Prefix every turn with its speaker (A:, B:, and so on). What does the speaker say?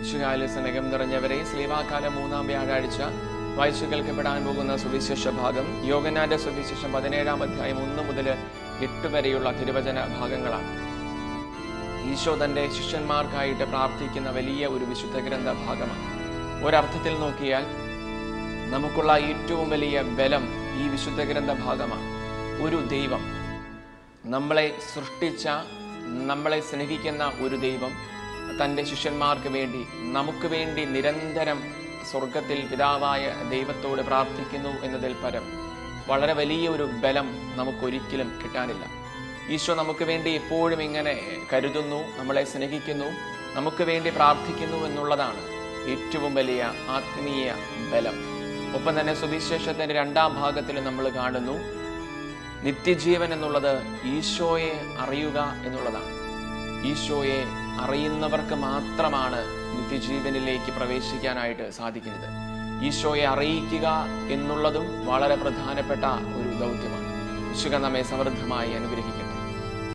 A: വിശുകാല സ്നേഹം നിറഞ്ഞവരെ സ്ലീവാകാല മൂന്നാം വ്യാഴാഴ്ച വായിച്ചു കേൾക്കപ്പെടാൻ പോകുന്ന സുവിശേഷ ഭാഗം യോഗനാന്റെ സുവിശേഷം പതിനേഴാം അധ്യായം ഒന്ന് മുതൽ എട്ട് വരെയുള്ള തിരുവചന ഭാഗങ്ങളാണ്. ഈശോ തന്റെ ശിഷ്യന്മാർക്കായിട്ട് പ്രാർത്ഥിക്കുന്ന വലിയ ഒരു വിശുദ്ധ ഗ്രന്ഥ ഭാഗമാണ്. ഒരർത്ഥത്തിൽ നോക്കിയാൽ നമുക്കുള്ള ഏറ്റവും വലിയ ബലം ഈ വിശുദ്ധ ഗ്രന്ഥ ഭാഗമാണ്. ഒരു ദൈവം. നമ്മളെ സൃഷ്ടിച്ച നമ്മളെ സ്നേഹിക്കുന്ന ഒരു ദൈവം തന്റെ ശിഷ്യന്മാർക്ക് വേണ്ടി നമുക്ക് വേണ്ടി നിരന്തരം സ്വർഗത്തിൽ പിതാവായ ദൈവത്തോട് പ്രാർത്ഥിക്കുന്നു എന്നതിൽ പരം വളരെ വലിയ ഒരു ബലം നമുക്കൊരിക്കലും കിട്ടാനില്ല. ഈശോ നമുക്ക് വേണ്ടി എപ്പോഴും ഇങ്ങനെ കരുതുന്നു നമ്മളെ സ്നേഹിക്കുന്നു നമുക്ക് വേണ്ടി പ്രാർത്ഥിക്കുന്നു എന്നുള്ളതാണ് ഏറ്റവും വലിയ ആത്മീയ ബലം. ഒപ്പം തന്നെ സുവിശേഷത്തിന്റെ രണ്ടാം ഭാഗത്തിൽ നമ്മൾ കാണുന്നു നിത്യജീവൻ എന്നുള്ളത് ഈശോയെ അറിയുക എന്നുള്ളതാണ്. ഈശോയെ അറിയുന്നവർക്ക് മാത്രമാണ് നിത്യജീവനിലേക്ക് പ്രവേശിക്കാനായിട്ട് സാധിക്കുന്നത്. ഈശോയെ അറിയിക്കുക എന്നുള്ളതും വളരെ പ്രധാനപ്പെട്ട ഒരു ദൗത്യമാണ്. വിശുക നമ്മെ സമൃദ്ധമായി അനുഗ്രഹിക്കും